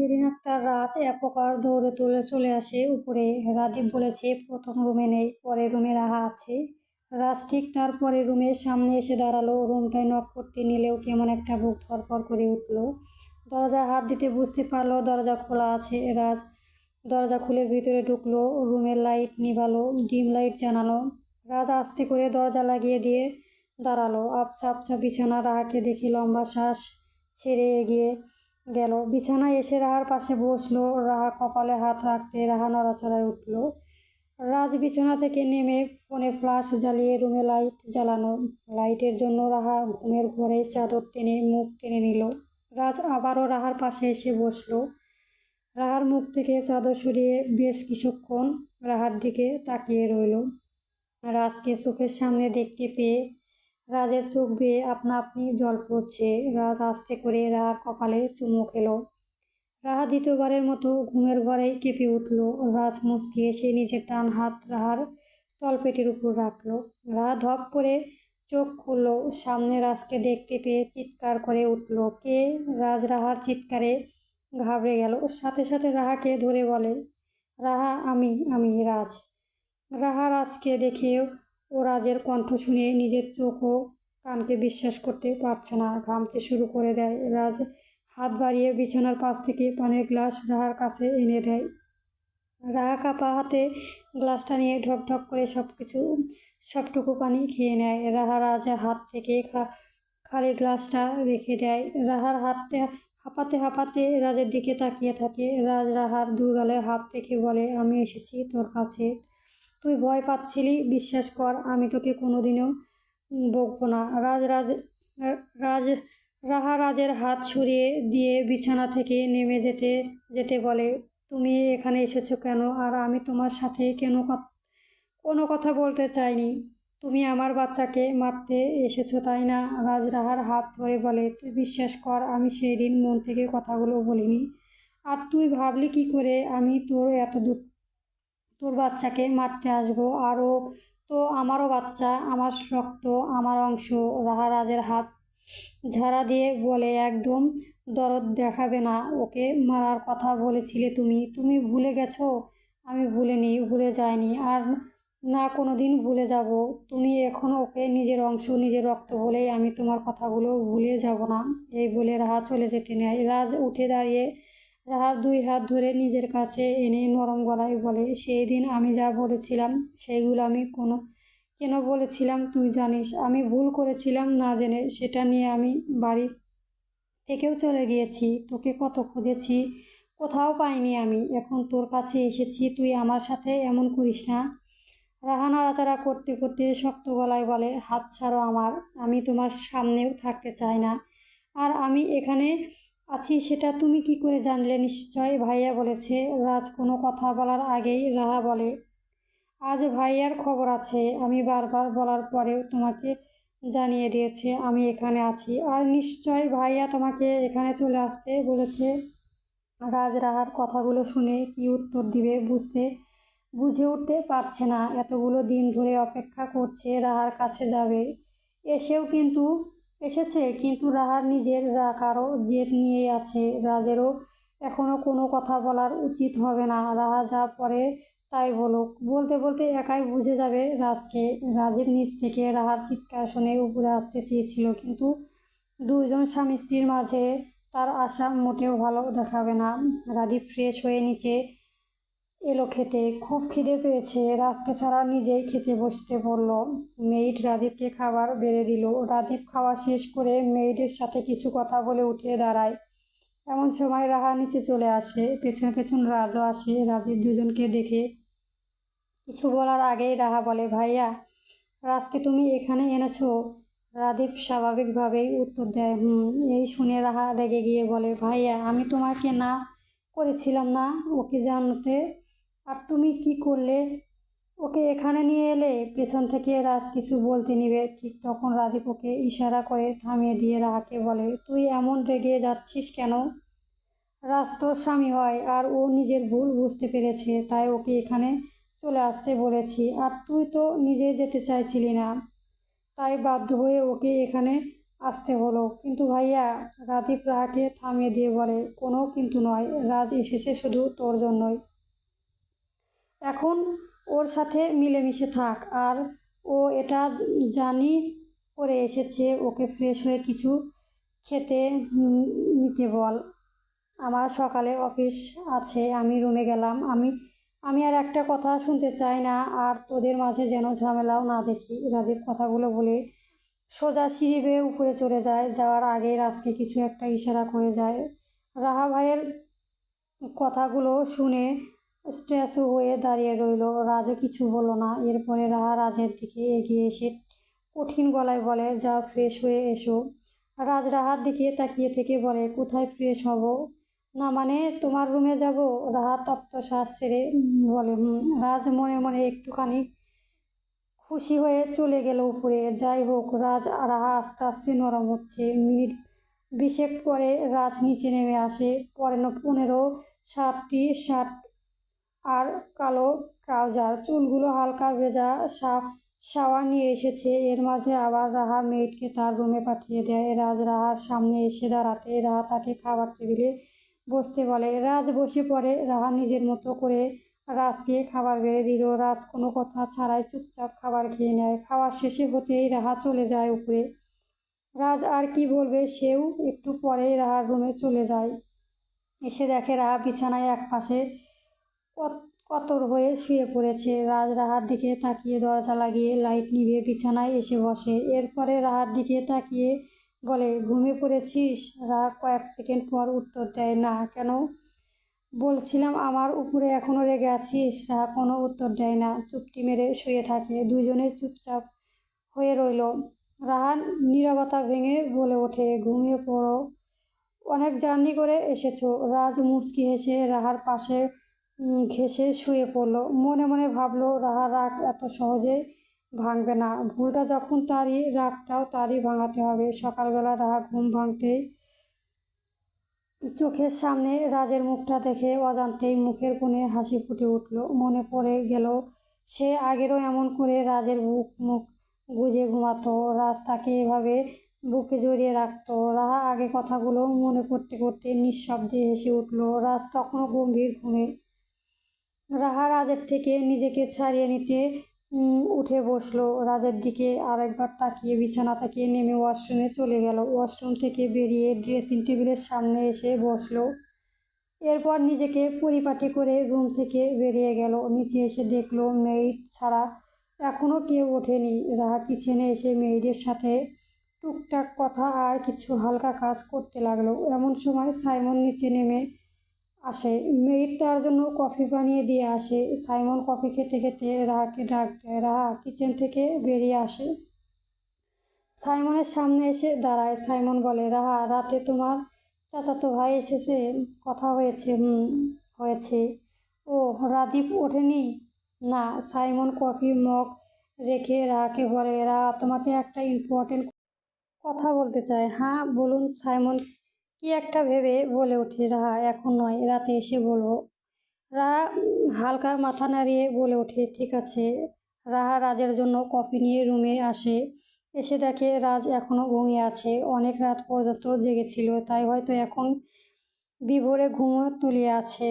Marine Akter রাজ এক প্রকার দৌড়ে তুলে চলে আসে উপরে। রাদীপ বলেছে, প্রথম রুমে নেই, পরের রুমে রাহা আছে। রাজ ঠিক তার পরের রুমের সামনে এসে দাঁড়াল। রুমটায় নক করতে নিলেও কেমন একটা বুক ধরফর করে উঠল। দরজা হাত দিতে বুঝতে পারল দরজা খোলা আছে। রাজ দরজা খুলে ভিতরে ঢুকলো, রুমের লাইট নিভালো, ডিম লাইট জানালো। রাজ আস্তে করে দরজা লাগিয়ে দিয়ে দাঁড়াল। আপচা আপচা বিছানা রাহাকে দেখে লম্বা শ্বাস ছেড়ে এগিয়ে গেল। বিছানায় এসে রাহার পাশে বসল। রাহা কপালে হাত রাখতে রাহা নড়াচড়ায় উঠল। রাজ বিছানা থেকে নেমে ফোনে ফ্লাশ জ্বালিয়ে রুমে লাইট জ্বালানো। লাইটের জন্য রাহা ঘুমের ঘরে চাদর টেনে মুখ টেনে নিল। রাজ আবারও রাহার পাশে এসে বসল। রাহার মুখ থেকে চাদর সরিয়ে বেশ কিছুক্ষণ রাহার দিকে তাকিয়ে রইল। রাজকে চোখের সামনে দেখতে পেয়ে রাজের চোখ বেয়ে আপনা আপনি জল পড়ছে। রাজ আস্তে করে রাহার কপালে চুমু খেলো। রাহা দ্বিতীয়বারের মতো ঘুমের ঘরেই কেঁপে উঠল। রাজ মুচকি এসে নিজের টান হাত রাহার তলপেটের উপর রাখল। রাহা ধপ করে চোখ খুলল। সামনে রাজকে দেখতে পেয়ে চিৎকার করে উঠল। কে? রাজ রাহার চিৎকারে ঘাবড়ে গেল। সাথে সাথে রাহাকে ধরে বলে, রাহা, আমি আমি, রাজ। রাহা রাজকে দেখে ও রাজের কণ্ঠ শুনে নিজের চোখ ও কানকে বিশ্বাস করতে পারছে না। ঘামতে শুরু করে দেয়। রাজ হাত বাড়িয়ে বিছানার পাশ থেকে পানির গ্লাস রাহার কাছে এনে দেয়। রাহা কাপা হাতে গ্লাসটা নিয়ে ঢক ঢক করে সব কিছু সবটুকু পানি খেয়ে নেয়। রাহা রাজের হাত থেকে খালি গ্লাসটা রেখে দেয়। রাহার হাতে হাঁপাতে হাঁপাতে রাজের দিকে তাকিয়ে থাকে। রাজ রাহার দুগালে হাত থেকে বলে, আমি এসেছি তোর কাছে। তুই ভয় পাচ্ছিলি, বিশ্বাস কর, আমি তোকে কোনোদিনও বকবো না। রাজ রাজ রাজ, রাহা রাজের হাত সরিয়ে দিয়ে বিছানা থেকে নেমে যেতে যেতে বলে, তুমি এখানে এসেছ কেন? আর আমি তোমার সাথে কেন কোনো কথা বলতে চাইনি। তুমি আমার বাচ্চাকে মারতে এসেছ, তাই না? রাজ রাহার হাত ধরে বলে, তুই বিশ্বাস কর, আমি সেই দিন মন থেকে কথাগুলো বলিনি। আর তুই ভাবলি কি করে? আমি তোর এত দূর তোর বাচ্চাকে মারতে আসব। আরও তো আমারও বাচ্চা, আমার রক্ত, আমার অংশ রাহারাজের হাত ঝাড়া দিয়ে বলে, একদম দরদ দেখাবে না, ওকে মারার কথা বলেছিলে তুমি। তুমি ভুলে গেছো? আমি ভুলিনি, ভুলে যাইনি, আর না কোনো দিন ভুলে যাব। তুমি এখন ওকে নিজের অংশ, নিজের রক্ত বলেই আমি তোমার কথাগুলো ভুলে যাব না। এই বলে রাহা চলে যেতে নেয়। রাজ উঠে দাঁড়িয়ে রাহার দুই হাত ধরে নিজের কাছে এনে নরম গলায় বলে, সেই দিন আমি যা বলেছিলাম, সেইগুলো আমি কোনো কেন বলেছিলাম, তুই জানিস, আমি ভুল করেছিলাম না জেনে সেটা নিয়ে আমি বাড়ি থেকেও চলে গিয়েছি, তোকে কত খুঁজেছি, কোথাও পাইনি আমি, এখন তোর কাছে এসেছি, তুই আমার সাথে এমন করিস না রাহা নাড়াচাড়া করতে করতে শক্ত গলায় বলে, হাত ছাড়ো আমার, আমি তোমার সামনেও থাকতে চাই না, আর আমি এখানে আছি, সেটা তুমি কি করে জানলে? নিশ্চয় ভাইয়া বলেছে, রাজ কোনো কথা বলার আগেই রাহা বলে। আজ ভাইয়ার খবর আছে, আমি বারবার বলার পরেও তোমাকে জানিয়ে দিয়েছে, আমি এখানে আছি। আর নিশ্চয় ভাইয়া তোমাকে এখানে চলে আসতে বলেছে। রাজ রাহার কথাগুলো শুনে কি উত্তর দিবে বুঝতে, বুঝে উঠতে পারছে না। এতগুলো দিন ধরে অপেক্ষা করছে, রাহার কাছে যাবে। এসেও কিন্তু এসেছে, কিন্তু রাহার নিজের আরও জেদ নিয়েই আছে। রাজেরও এখনও কোনো কথা বলার উচিত হবে না। রাহা যা পরে তাই বলুক। বলতে বলতে একাই বুঝে যাবে রাজকে। রাজের নিচ থেকে রাহার চিৎকার শুনে উপরে আসতে চেয়েছিল, কিন্তু দুইজন স্বামী স্ত্রীর মাঝে তার আশা মোটেও ভালো দেখাবে না। রাদীপ ফ্রেশ হয়ে নিচে এলো খেতে। খুব খিদে পেয়েছে। রাজকে ছাড়া নিজেই খেতে বসতে বলল। মেইড রাদীপকে খাবার বেড়ে দিল। রাদীপ খাওয়া শেষ করে মেইডের সাথে কিছু কথা বলে উঠে দাঁড়ায়। এমন সময় রাহা নিচে চলে আসে। পেছন পেছন রাজও আসে। রাজীব দুজনকে দেখে কিছু বলার আগেই রাহা বলে, ভাইয়া, রাজকে তুমি এখানে এনেছো? রাদীপ স্বাভাবিকভাবেই উত্তর দেয়, হুম। এই শুনে রাহা রেগে গিয়ে বলে, ভাইয়া, আমি তোমাকে না করেছিলাম না। ওকে জানতে আর তুমি কি করলে? ওকে এখানে নিয়ে এলে? পেছন থেকে রাজ কিছু বলতে নিবে। ঠিক তখন রাদীপ ওকে ইশারা করে থামিয়ে দিয়ে রাহাকে বলে, তুই এমন রেগে যাচ্ছিস কেন? রাজ তোর স্বামী হয়, আর ও নিজের ভুল বুঝতে পেরেছে, তাই ওকে এখানে চলে আসতে বলেছি, আর তুই তো নিজে যেতে চাইছিলি না। তাই বাধ্য হয়ে ওকে এখানে আসতে হলো। কিন্তু ভাইয়া রাদীপ রাহাকে থামিয়ে দিয়ে বলে, কোনো কিন্তু নয়, রাজ এসেছে শুধু তোর জন্যই। এখন ওর সাথে মিলেমিশে থাক, আর ও এটা জানি করে এসেছে, ওকে ফ্রেশ হয়ে কিছু খেতে নিতে বল। আমার সকালে অফিস আছে, আমি রুমে গেলাম। আমি আমি আর একটা কথা শুনতে চাই না, আর তোদের মাঝে যেন ঝামেলাও না দেখি। রাজীব কথাগুলো বলে সোজা সিঁড়ি বেয়ে উপরে চলে যায়। যাওয়ার আগে রাজকে কিছু একটা ইশারা করে যায়। রাহা ভাইয়ের কথাগুলো শুনে স্ট্যাচু হয়ে দাঁড়িয়ে রইল। রাজও কিছু বলল না। এরপরে রাহা রাজের দিকে এগিয়ে এসে কঠিন গলায় বলে যা ফ্রেশ হয়ে এসো। রাজ রাহার দিকে তাকিয়ে থেকে বলে, কোথায় ফ্রেশ হব? না মানে তোমার রুমে যাব? রাহা তপ্ত শ্বাস ছেড়ে বলে রাজ মনে মনে একটুখানি খুশি হয়ে চলে গেল উপরে। যাই হোক, রাজ রাহা আস্তে আস্তে নরম হচ্ছে। মিনিট বিশেক পরে রাজ নিচে নেমে আসে। পরেন পনেরো শার্টটি শার্ট আর কালো ট্রাউজার। চুলগুলো হালকা ভেজা সা- শাওয়ার নিয়ে এসেছে। এর মাঝে আবার রাহা মেয়েটকে তার রুমে পাঠিয়ে দেয়। রাজ রাহার সামনে এসে দাঁড়াতে, রাহা তাকে খাবার টেবিলে বসতে বলে। রাজ বসে পড়ে। রাহা নিজের মতো করে রাজকে খাবার বেড়ে দিল। রাজ কোনো কথা ছাড়াই চুপচাপ খাবার খেয়ে নেয়। খাওয়ার শেষে হতেই রাহা চলে যায় উপরে। রাজ আর কি বলবে সেও একটু পরে রাহার রুমে চলে যায়। এসে দেখে রাহা বিছানায় এক পাশে কতর হয়ে শুয়ে পড়েছে। রাজ রাহার দিকে তাকিয়ে দরজা লাগিয়ে লাইট নিভিয়ে বিছানায় এসে বসে। এরপরে রাহার দিকে তাকিয়ে বলে, ঘুমিয়ে পড়েছিস? রাহা কয়েক সেকেন্ড পর উত্তর দেয়, না, কেন? বলছিলাম আমার উপরে এখনও রেগে আছিস? রাহা কোনো উত্তর দেয় না। চুপটি মেরে শুয়ে থাকে। দুজনে চুপচাপ হয়ে রইল। রাহান নীরবতা ভেঙে বলে ওঠে, ঘুমিয়ে পড়ো। অনেক জার্নি করে এসেছ। রাজ মুচকি হেসে রাহার পাশে ঘেঁষে শুয়ে পড়ল। মনে মনে ভাবলো, রাহা রাগ এত সহজে ভাঙবে না। ভুলটা যখন তারই, রাগটাও তারই ভাঙাতে হবে। সকালবেলা রাহা ঘুম ভাঙতেই চোখের সামনে রাজের মুখটা দেখে অজান্তেই মুখের কোণে হাসি ফুটে উঠল। মনে পড়ে গেল, সে আগেরও এমন করে রাজের বুক মুখ গুজে ঘুমাতো। রাজ তাকে এভাবে বুকে জড়িয়ে রাখতো। রাহা আগে কথাগুলো মনে করতে করতে নিঃশব্দে হেসে উঠল। রাজ তখনও গম্ভীর ঘুমে রাহা রাজের থেকে নিজেকে ছাড়িয়ে নিতে উঠে বসল। রাজের দিকে আরেকবার তাকিয়ে বিছানা থেকে নেমে ওয়াশরুমে চলে গেল। ওয়াশরুম থেকে বেরিয়ে ড্রেসিং টেবিলের সামনে এসে বসল। এরপর নিজেকে পরিপাটি করে রুম থেকে বেরিয়ে গেল। নিচে এসে দেখল, মেইড ছাড়া এখনও কেউ ওঠেনি। রাহা কিচেনে এসে মেইডের সাথে টুকটাক কথা আর কিছু হালকা কাজ করতে লাগল। এমন সময় সাইমন নিচে নেমে আসে। মেয়ের তার জন্য কফি বানিয়ে দিয়ে আসে। সাইমন কফি খেতে খেতে রাহাকে ডাক দেয় রাহা কিচেন থেকে বেরিয়ে আসে। সাইমনের সামনে এসে দাঁড়ায়। সাইমন বলে, রাহা, রাতে তোমার চাচাতো ভাই এসেছে। কথা হয়েছে, হুম, হয়েছে। ও, রাদীপ ওঠেনি? না। সাইমন কফি মগ রেখে রাহাকে বলে, রাহা, তোমাকে একটা ইম্পর্টেন্ট কথা বলতে চায় হ্যাঁ বলুন। সাইমন কি একটা ভেবে বলে ওঠে রাহা এখন নয়, রাতে এসে বলব। রাহা হালকা মাথা নাড়িয়ে বলে ওঠে, ঠিক আছে। রাহা রাজের জন্য কফি নিয়ে রুমে আসে। এসে দেখে রাজ এখনও ঘুমিয়ে আছে। অনেক রাত পর্যন্ত জেগেছিল, তাই হয়তো এখন বিভোরে ঘুম তুলিয়ে আছে।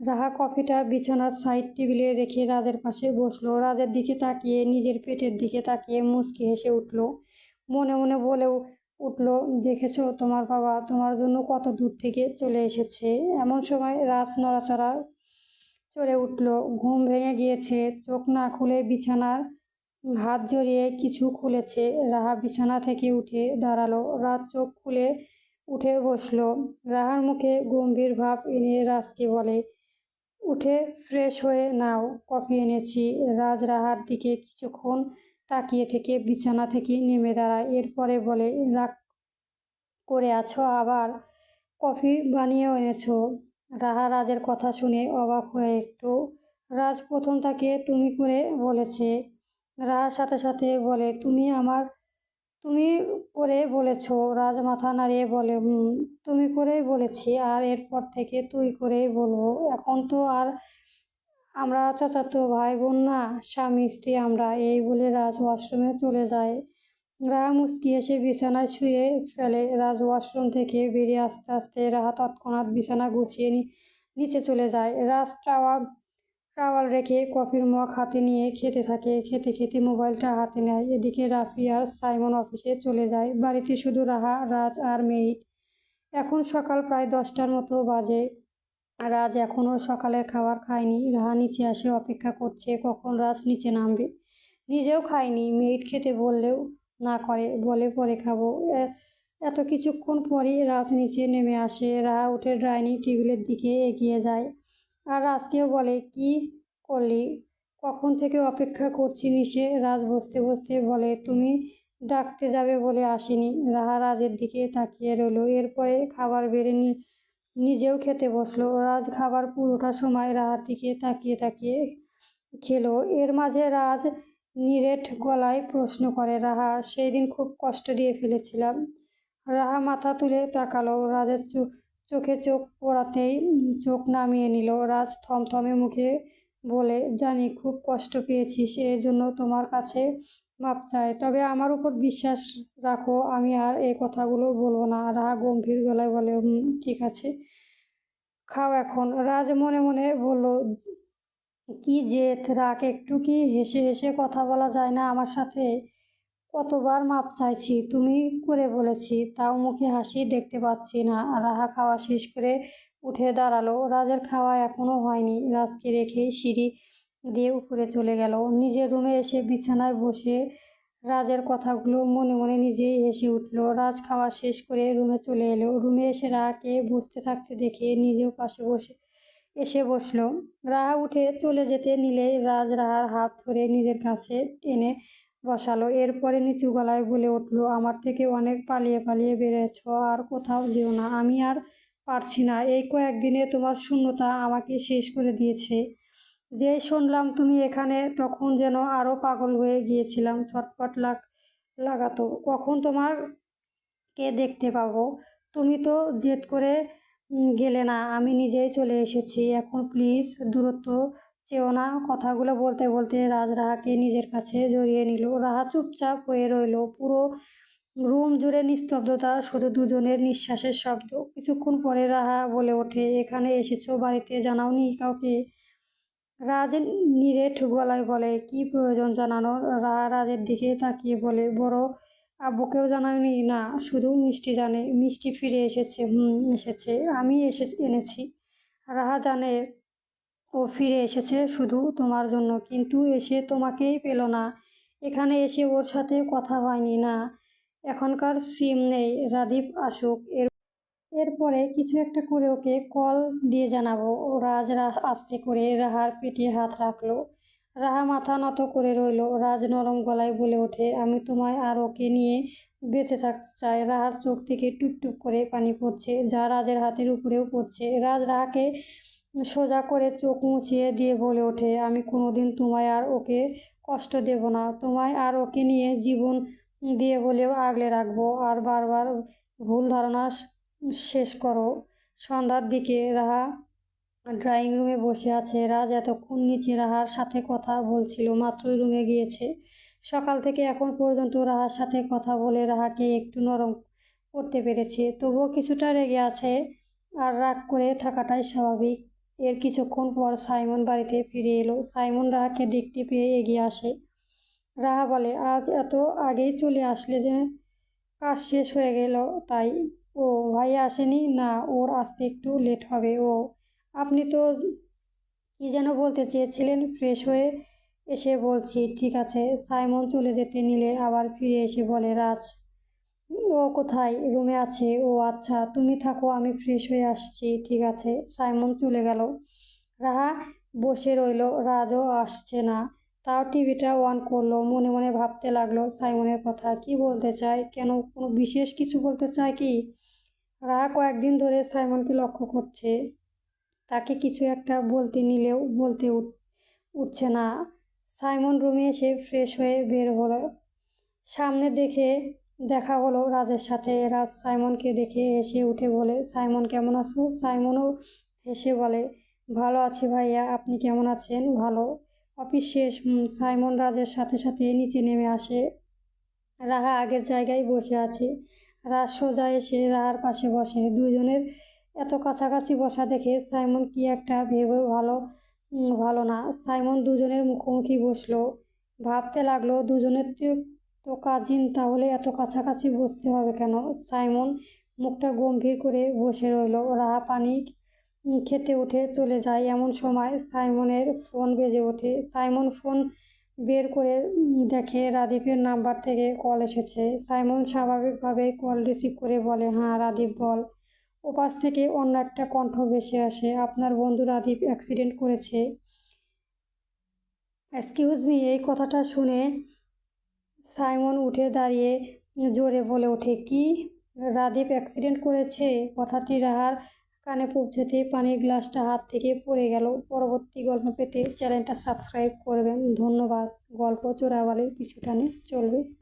রাহা কফিটা বিছানার সাইড টেবিলে রেখে রাজের পাশে বসল। রাজের দিকে তাকিয়ে, নিজের পেটের দিকে তাকিয়ে মুচকি হেসে উঠল। মনে মনে বলেও উঠল, দেখেছ তোমার বাবা তোমার জন্য কত দূর থেকে চলে এসেছে? এমন সময় রাজ নড়াচড়া চড়ে উঠল। ঘুম ভেঙে গিয়েছে, চোখ না খুলে বিছানার হাত জড়িয়ে কিছু খুলেছে। রাহা বিছানা থেকে উঠে দাঁড়াল রাত চোখ খুলে উঠে বসল। রাহার মুখে গম্ভীর ভাব এনে রাজকে বলে, উঠে ফ্রেশ হয়ে নাও, কফি এনেছি। রাজ রাহার দিকে কিছুক্ষণ তাকিয়ে থেকে বিছানা থেকে নেমে দাঁড়ায়। এরপরে বলে, রাগ করে আছো আবার? কফি বানিয়েও এনেছো? রাহা রাজের কথা শুনে অবাক হয়ে, একটু রাজ প্রথম তাকে তুমি করে বলেছে। রাহার সাথে সাথে বলে, তুমি আমার, তুমি করে বলেছ। রাজ মাথা নাড়িয়ে বলে তুমি করেই বলেছি। আর এরপর থেকে তুই করেই বলব। এখন তো আর আমরা চাচাতো ভাই বোন না, স্বামী স্ত্রী আমরা এই বলে রাজ ওয়াশরুমে চলে যায়। রাহা মুচকি এসে বিছানায় শুয়ে ফেলে, রাজ ওয়াশরুম থেকে বেরিয়ে আস্তে আস্তে রাহা তৎক্ষণাৎ বিছানা গুছিয়ে নিচে চলে যায়। রাজ টাওয়াল টাওয়াল রেখে কফির মগ হাতে নিয়ে খেতে থাকে। খেতে খেতে মোবাইলটা হাতে নেয়। এদিকে রাফি আর সাইমন অফিসে চলে যায়। বাড়িতে শুধু রাহা, রাজ আর মেইড এখন সকাল প্রায় দশটার মতো বাজে। রাজ এখনও সকালের খাবার খায়নি। রাহা নিচে আসে, অপেক্ষা করছে কখন রাজ নিচে নামবে। নিজেও খায়নি মেইড খেতে বললেও না করে, বলে পরে খাব। এত কিছুক্ষণ পরই রাজ নিচে নেমে আসে। রাহা উঠে ডাইনিং টেবিলের দিকে এগিয়ে যায়। আর রাজকেও বলে, কি করলি? কখন থেকে অপেক্ষা করছি নিশে রাজ বসতে বসতে বলে, তুমি ডাকতে যাবে বলে আসেনি। রাহা রাজের দিকে তাকিয়ে রইল। এরপরে খাবার বেড়ে নি নিজেও খেতে বসল। রাজ খাবার পুরোটা সময় রাহার দিকে তাকিয়ে তাকিয়ে খেলো। এর মাঝে রাজ নিরেট গলায় প্রশ্ন করে, রাহা সেই দিন খুব কষ্ট দিয়ে ফেলেছিলাম। রাহা মাথা তুলে তাকালো। রাজের চোখ চোখে চোখ পড়াতেই চোখ নামিয়ে নিল। রাজ থমথমে মুখে বলে, জানি, খুব কষ্ট পেয়েছি সেই জন্য তোমার কাছে মাপ চাই। তবে আমার উপর বিশ্বাস রাখো, আমি আর এই কথাগুলো বলব না। রাহা গম্ভীর গলায় বলে ঠিক আছে, খাও এখন। রাজ মনে মনে বলল, কি জেদ রাগ, একটু কি হেসে হেসে কথা বলা যায় না আমার সাথে? কতবার মাপ চাইছি, তুমি করে বলেছি, তাও মুখে হাসি দেখতে পাচ্ছি না। রাহা খাওয়া শেষ করে উঠে দাঁড়াল। রাজের খাওয়া এখনও হয়নি। রাজকে রেখে সিঁড়ি দিয়ে উপরে চলে গেল। নিজের রুমে এসে বিছানায় বসে রাজের কথাগুলো মনে মনে নিজেই হেসে উঠল। রাজ খাওয়া শেষ করে রুমে চলে এলো। রুমে এসে রাহাকে বসতে থাকতে দেখে নিজেও পাশে বসে, এসে বসল। রাহা উঠে চলে যেতে নিলে রাজ রাহার হাত ধরে নিজের কাছে টেনে বসালো। এরপরে নিচু গলায় বলে উঠল, আমার থেকে অনেক পালিয়ে পালিয়ে বেড়েছ, আর কোথাও যেও না। আমি আর পারছি না। এই কয়েকদিনে তোমার শূন্যতা আমাকে শেষ করে দিয়েছে। যেই শুনলাম তুমি এখানে, তখন যেন আরও পাগল হয়ে গিয়েছিলাম ছটপট লাগ, লাগাতো। কখন তোমার কে দেখতে পাবো? তুমি তো জেদ করে গেলে না, আমি নিজেই চলে এসেছি। এখন প্লিজ দূরত্ব চেও না। কথাগুলো বলতে বলতে রাজ রাহাকে নিজের কাছে জড়িয়ে নিল। রাহা চুপচাপ হয়ে রইল। পুরো রুম জুড়ে নিস্তব্ধতা, শুধু দুজনের নিঃশ্বাসের শব্দ। কিছুক্ষণ পরে রাহা বলে ওঠে, এখানে এসেছ, বাড়িতে জানাওনি কাউকে? রাজ নিরেট গলায় বলে, কি প্রয়োজন জানানোর রাজের দিকে তাকিয়ে বলে, বড় আব্বুকেও জানায়নি? না, শুধু মিষ্টি জানে, মিষ্টি ফিরে এসেছে, হুম, এসেছে, আমি এসে, এনেছি। রাহা জানে, ও ফিরে এসেছে শুধু তোমার জন্য, কিন্তু এসে তোমাকেই পেল না। এখানে এসে ওর সাথে কথা হয়নি, না। এখনকার সিম নেই রাদীপ আসুক। এর এরপরে কিছু একটা করে ওকে কল দিয়ে জানাব। রাজ আস্তে করে রাহার পেটে হাত রাখল। রাহা মাথা নত করে রইল। রাজ নরম গলায় বলে ওঠে, আমি তোমায় আর ওকে নিয়ে বেঁচে থাকতে চাই। রাহার চোখ থেকে টুপটুপ করে পানি পড়ছে, যা রাজের হাতের উপরেও পড়ছে। রাজ রাহাকে সোজা করে চোখ মুছিয়ে দিয়ে বলে ওঠে, আমি কোনোদিন তোমায় আর ওকে কষ্ট দেব না। তোমায় আর ওকে নিয়ে জীবন দিয়ে হলেও আগলে রাখব। আর বারবার ভুল ধারণা শেষ করো। সন্ধ্যার দিকে রাহা ড্রয়িং রুমে বসে আছে। রাজ এতক্ষণ নিচে রাহার সাথে কথা বলছিল মাত্রই রুমে গিয়েছে। সকাল থেকে এখন পর্যন্ত রাহার সাথে কথা বলে রাহাকে একটু নরম করতে পেরেছে। তবুও কিছুটা রেগে আছে আর রাগ করে থাকাটাই স্বাভাবিক। এর কিছুক্ষণ পর সাইমন বাড়িতে ফিরে এলো। সাইমন রাহাকে দেখতে পেয়ে এগিয়ে আসে। রাহা বলে, আজ এত আগেই চলে আসলে যে কাজ শেষ হয়ে গেল, তাই ও ভাইয়া আসেনি? না, ওর আসতে একটু লেট হবে। ও, আপনি তো কি যেন বলতে চেয়েছিলেন ফ্রেশ হয়ে এসে বলছি, ঠিক আছে। সাইমন চলে যেতে নিলে আবার ফিরে এসে বলে, রাজ, ও কোথায়? রুমে আছে? ও আচ্ছা তুমি থাকো, আমি ফ্রেশ হয়ে আসছি, ঠিক আছে। সাইমন চলে গেল। রাহা বসে রইল। রাজও আসছে না। তাও টিভিটা অন করল, মনে মনে ভাবতে লাগল সাইমনের কথা। কি বলতে চায়? কেন কোনো বিশেষ কিছু বলতে চায় কি? রাহা কয়েকদিন ধরে সাইমনকে লক্ষ্য করছে? তাকে কিছু একটা বলতে নিলেও বলতে উঠ- উঠছে না। সাইমন রুমে এসে ফ্রেশ হয়ে বের হলো। সামনে দেখে দেখা হলো রাজের সাথে। রাজ সাইমনকে দেখে হেসে উঠে বলে, সাইমন, কেমন আছো? সাইমনও হেসে বলে, ভালো আছি ভাইয়া, আপনি কেমন আছেন? ভালো, অফিস শেষ। সাইমন রাজের সাথে সাথে নিচে নেমে আসে। রাহা আগের জায়গায় বসে আছে। রাজ সোজা এসে রাহার পাশে বসে। দুজনের এত কাছাকাছি বসা দেখে সাইমন কি একটা ভেবেও ভালো ভালো না। সাইমন দুজনের মুখোমুখি বসল। ভাবতে লাগল, দুজনের তো তো কাজিন, তাহলে এত কাছাকাছি বসতে হবে কেন? সাইমন মুখটা গম্ভীর করে বসে রইল। রাহা পানি খেতে উঠে চলে যায় এমন সময় সাইমনের ফোন বেজে ওঠে। সাইমন ফোন বের করে দেখে রাদীপের নাম্বার থেকে কল এসেছে। সাইমন স্বাভাবিকভাবে কল রিসিভ করে বলে হ্যাঁ রাদীপ, বল। ওপাশ থেকে অন্য একটা কণ্ঠ ভেসে আসে, আপনার বন্ধু রাদীপ অ্যাক্সিডেন্ট করেছে। এক্সকিউজ মি এই কথাটা শুনে সাইমন উঠে দাঁড়িয়ে জোরে বলে ওঠে, কি? রাদীপ অ্যাক্সিডেন্ট করেছে? কথাটি রাহার কানে পৌঁছাতে পানির গ্লাসটা হাত থেকে পড়ে গেল। পরবর্তী গল্প পেতে চ্যানেলটা সাবস্ক্রাইব করবেন। ধন্যবাদ। গল্প চোরাবালির পিছু টানে চলবে।